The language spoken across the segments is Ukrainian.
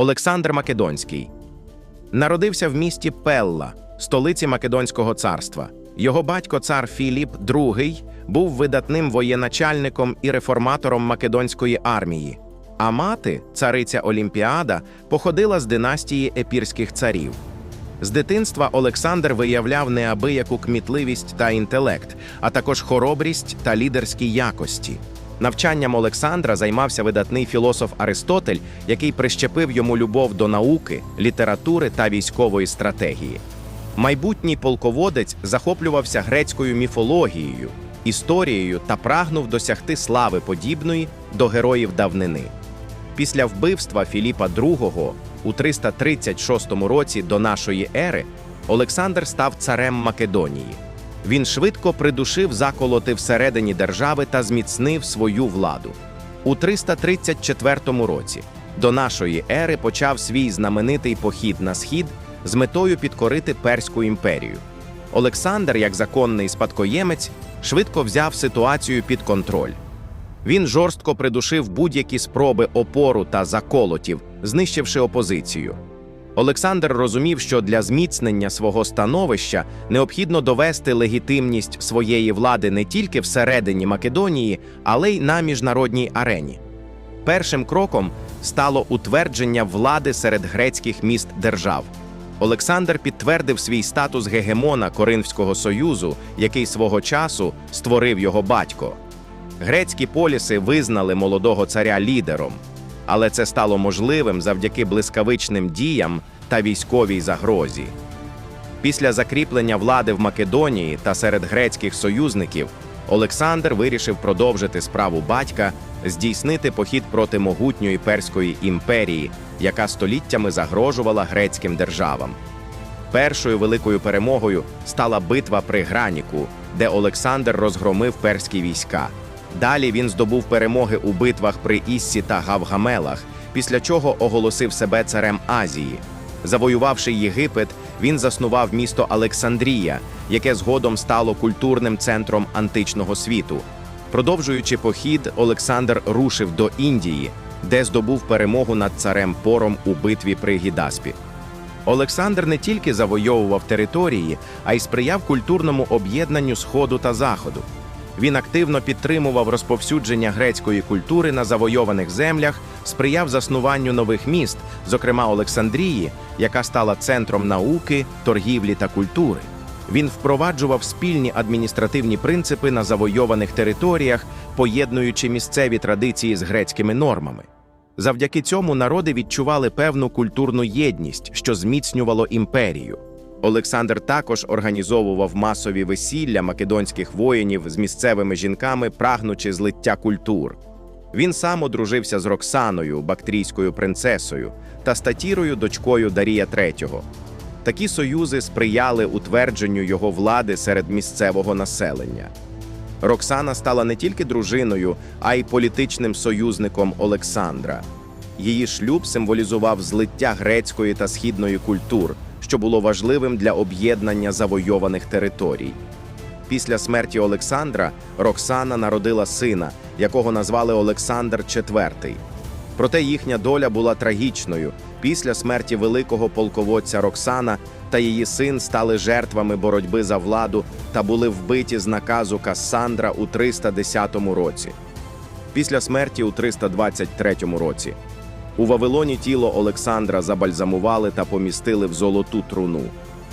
Олександр Македонський народився в місті Пелла, столиці Македонського царства. Його батько, цар Філіп II, був видатним воєначальником і реформатором македонської армії. А мати, цариця Олімпіада, походила з династії епірських царів. З дитинства Олександр виявляв неабияку кмітливість та інтелект, а також хоробрість та лідерські якості. Навчанням Олександра займався видатний філософ Аристотель, який прищепив йому любов до науки, літератури та військової стратегії. Майбутній полководець захоплювався грецькою міфологією, історією та прагнув досягти слави подібної до героїв давнини. Після вбивства Філіпа II у 336 році до нашої ери Олександр став царем Македонії. Він швидко придушив заколоти всередині держави та зміцнив свою владу. У 334 році до нашої ери почав свій знаменитий похід на схід з метою підкорити Перську імперію. Олександр, як законний спадкоємець, швидко взяв ситуацію під контроль. Він жорстко придушив будь-які спроби опору та заколотів, знищивши опозицію. Олександр розумів, що для зміцнення свого становища необхідно довести легітимність своєї влади не тільки всередині Македонії, але й на міжнародній арені. Першим кроком стало утвердження влади серед грецьких міст держав. Олександр підтвердив свій статус гегемона Коринфського союзу, який свого часу створив його батько. Грецькі поліси визнали молодого царя лідером, але це стало можливим завдяки блискавичним діям та військовій загрозі. Після закріплення влади в Македонії та серед грецьких союзників Олександр вирішив продовжити справу батька, здійснити похід проти могутньої перської імперії, яка століттями загрожувала грецьким державам. Першою великою перемогою стала битва при Граніку, де Олександр розгромив перські війська. Далі він здобув перемоги у битвах при Іссі та Гавгамелах, після чого оголосив себе царем Азії. Завоювавши Єгипет, він заснував місто Олександрія, яке згодом стало культурним центром античного світу. Продовжуючи похід, Олександр рушив до Індії, де здобув перемогу над царем Пором у битві при Гідаспі. Олександр не тільки завойовував території, а й сприяв культурному об'єднанню Сходу та Заходу. Він активно підтримував розповсюдження грецької культури на завойованих землях, сприяв заснуванню нових міст, зокрема Олександрії, яка стала центром науки, торгівлі та культури. Він впроваджував спільні адміністративні принципи на завойованих територіях, поєднуючи місцеві традиції з грецькими нормами. Завдяки цьому народи відчували певну культурну єдність, що зміцнювало імперію. Олександр також організовував масові весілля македонських воїнів з місцевими жінками, прагнучи злиття культур. Він сам одружився з Роксаною, бактрійською принцесою, та статірою, дочкою Дарія III. Такі союзи сприяли утвердженню його влади серед місцевого населення. Роксана стала не тільки дружиною, а й політичним союзником Олександра. Її шлюб символізував злиття грецької та східної культур, що було важливим для об'єднання завойованих територій. Після смерті Олександра Роксана народила сина, якого назвали Олександр IV. Проте їхня доля була трагічною. Після смерті великого полководця Роксана та її син стали жертвами боротьби за владу та були вбиті з наказу Кассандра у 310 році. Після смерті у 323 році у Вавилоні тіло Олександра забальзамували та помістили в золоту труну.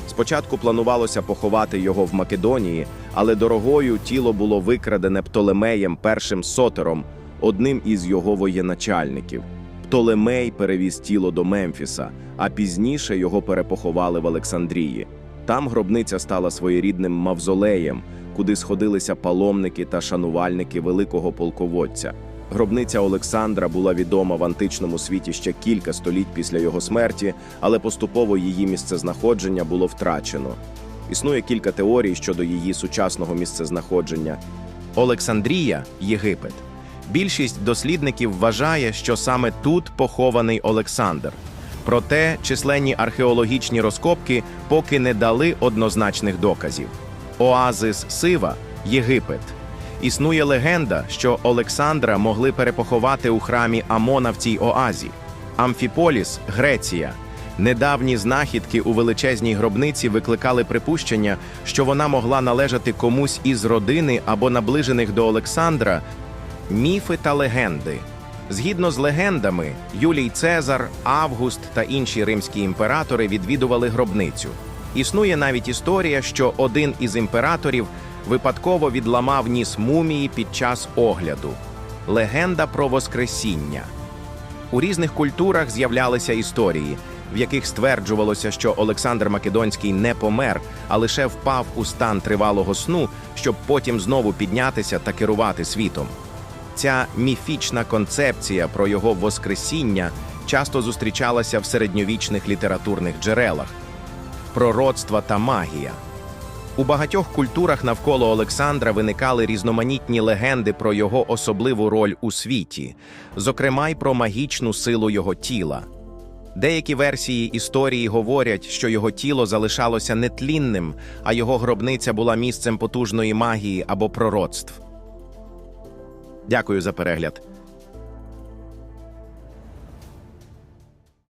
Спочатку планувалося поховати його в Македонії, але дорогою тіло було викрадене Птолемеєм першим сотером, одним із його воєначальників. Птолемей перевіз тіло до Мемфіса, а пізніше його перепоховали в Олександрії. Там гробниця стала своєрідним мавзолеєм, куди сходилися паломники та шанувальники великого полководця. Гробниця Олександра була відома в античному світі ще кілька століть після його смерті, але поступово її місцезнаходження було втрачено. Існує кілька теорій щодо її сучасного місцезнаходження. Олександрія Єгипет. Більшість дослідників вважає, що саме тут похований Олександр. Проте численні археологічні розкопки поки не дали однозначних доказів. Оазис Сива Єгипет. Існує легенда, що Олександра могли перепоховати у храмі Амона в цій оазі. Амфіполіс, Греція. Недавні знахідки у величезній гробниці викликали припущення, що вона могла належати комусь із родини або наближених до Олександра. Міфи та легенди. Згідно з легендами, Юлій Цезар, Август та інші римські імператори відвідували гробницю. Існує навіть історія, що один із імператорів випадково відламав ніс мумії під час огляду. Легенда про Воскресіння. У різних культурах з'являлися історії, в яких стверджувалося, що Олександр Македонський не помер, а лише впав у стан тривалого сну, щоб потім знову піднятися та керувати світом. Ця міфічна концепція про його воскресіння часто зустрічалася в середньовічних літературних джерелах, пророцтва та магія. У багатьох культурах навколо Олександра виникали різноманітні легенди про його особливу роль у світі, зокрема й про магічну силу його тіла. Деякі версії історії говорять, що його тіло залишалося нетлінним, а його гробниця була місцем потужної магії або пророцтв. Дякую за перегляд.